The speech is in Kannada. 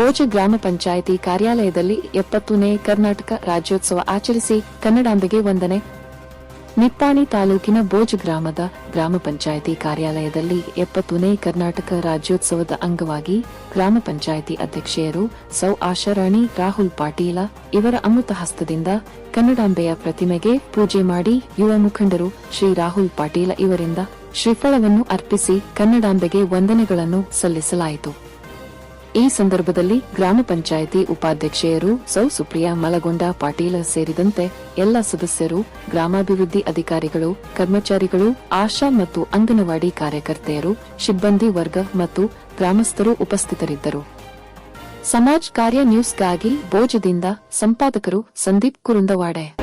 ಬೋಜ ಗ್ರಾಮ ಪಂಚಾಯಿತಿ ಕಾರ್ಯಾಲಯದಲ್ಲಿ ಎಪ್ಪತ್ತನೇ ಕರ್ನಾಟಕ ರಾಜ್ಯೋತ್ಸವ ಆಚರಿಸಿ ಕನ್ನಡಾಂಬೆಗೆ ವಂದನೆ. ನಿಪ್ಪಾಣಿ ತಾಲೂಕಿನ ಬೋಜ್ ಗ್ರಾಮದ ಗ್ರಾಮ ಪಂಚಾಯಿತಿ ಕಾರ್ಯಾಲಯದಲ್ಲಿ ಎಪ್ಪತ್ತನೇ ಕರ್ನಾಟಕ ರಾಜ್ಯೋತ್ಸವದ ಅಂಗವಾಗಿ ಗ್ರಾಮ ಪಂಚಾಯಿತಿ ಅಧ್ಯಕ್ಷೆಯರು ಸೌ ಆಶಾರಾಣಿ ರಾಹುಲ್ ಪಾಟೀಲ ಇವರ ಅಮೃತ ಹಸ್ತದಿಂದ ಕನ್ನಡಾಂಬೆಯ ಪ್ರತಿಮೆಗೆ ಪೂಜೆ ಮಾಡಿ ಯುವ ಮುಖಂಡರು ಶ್ರೀ ರಾಹುಲ್ ಪಾಟೀಲ ಇವರಿಂದ ಶ್ರೀಫಲವನ್ನು ಅರ್ಪಿಸಿ ಕನ್ನಡಾಂಬೆಗೆ ವಂದನೆಗಳನ್ನು ಸಲ್ಲಿಸಲಾಯಿತು. ಈ ಸಂದರ್ಭದಲ್ಲಿ ಗ್ರಾಮ ಪಂಚಾಯಿತಿ ಉಪಾಧ್ಯಕ್ಷೆಯರು ಸೌ ಸುಪ್ರಿಯಾ ಮಲಗೊಂಡ ಪಾಟೀಲ ಸೇರಿದಂತೆ ಎಲ್ಲ ಸದಸ್ಯರು, ಗ್ರಾಮಾಭಿವೃದ್ಧಿ ಅಧಿಕಾರಿಗಳು, ಕರ್ಮಚಾರಿಗಳು, ಆಶಾ ಮತ್ತು ಅಂಗನವಾಡಿ ಕಾರ್ಯಕರ್ತೆಯರು, ಸಿಬ್ಬಂದಿ ವರ್ಗ ಮತ್ತು ಗ್ರಾಮಸ್ಥರು ಉಪಸ್ಥಿತರಿದ್ದರು. ಸಮಾಜ್ ಕಾರ್ಯ ನ್ಯೂಸ್ಗಾಗಿ ಭೋಜದಿಂದ ಸಂಪಾದಕರು ಸಂದೀಪ್ ಕುರುಂದವಾಡೆ.